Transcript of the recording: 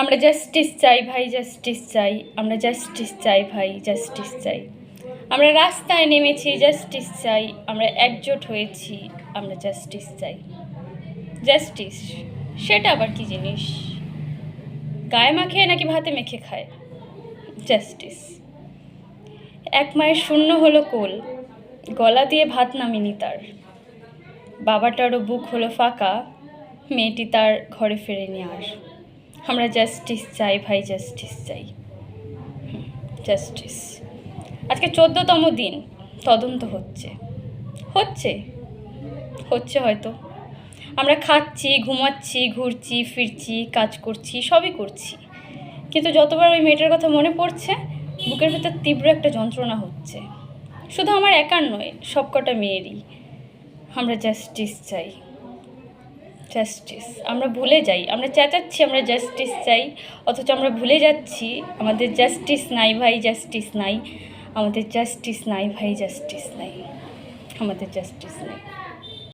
আমরা জাস্টিস চাই ভাই জাস্টিস চাই। আমরা জাস্টিস চাই ভাই জাস্টিস চাই। আমরা রাস্তায় নেমেছি জাস্টিস চাই। আমরা একজোট হয়েছি, আমরা জাস্টিস চাই। জাস্টিস সেটা আবার কি জিনিস? গায়ে মাখিয়ে নাকি ভাতে মেখে খায়? জাস্টিস এক মায়ের শূন্য হলো কোল, গলা দিয়ে ভাত নামিনি তার। বাবাটারও বুক হলো ফাঁকা, মেয়েটি তার ঘরে ফেরেনি আর। আমরা জাস্টিস চাই ভাই জাস্টিস চাই। জাস্টিস আজকে চোদ্দতম দিন, তদন্ত হচ্ছে। হচ্ছে? হচ্ছে হয়তো। আমরা খাচ্ছি, ঘুমাচ্ছি, ঘুরছি, ফিরছি, কাজ করছি, সবই করছি। কিন্তু যতবার ওই মেয়েটার কথা মনে পড়ছে, বুকের ভেতর তীব্র একটা যন্ত্রণা হচ্ছে। শুধু আমার একার নয়, সবকটা মেয়েরই। আমরা জাস্টিস চাই। জাস্টিস আমরা ভুলে যাই। আমরা চেঁচাচ্ছি, আমরা জাস্টিস চাই। অথচ আমরা ভুলে যাচ্ছি, আমাদের জাস্টিস নাই ভাই জাস্টিস নাই। আমাদের জাস্টিস নাই ভাই জাস্টিস নাই। আমাদের জাস্টিস নাই।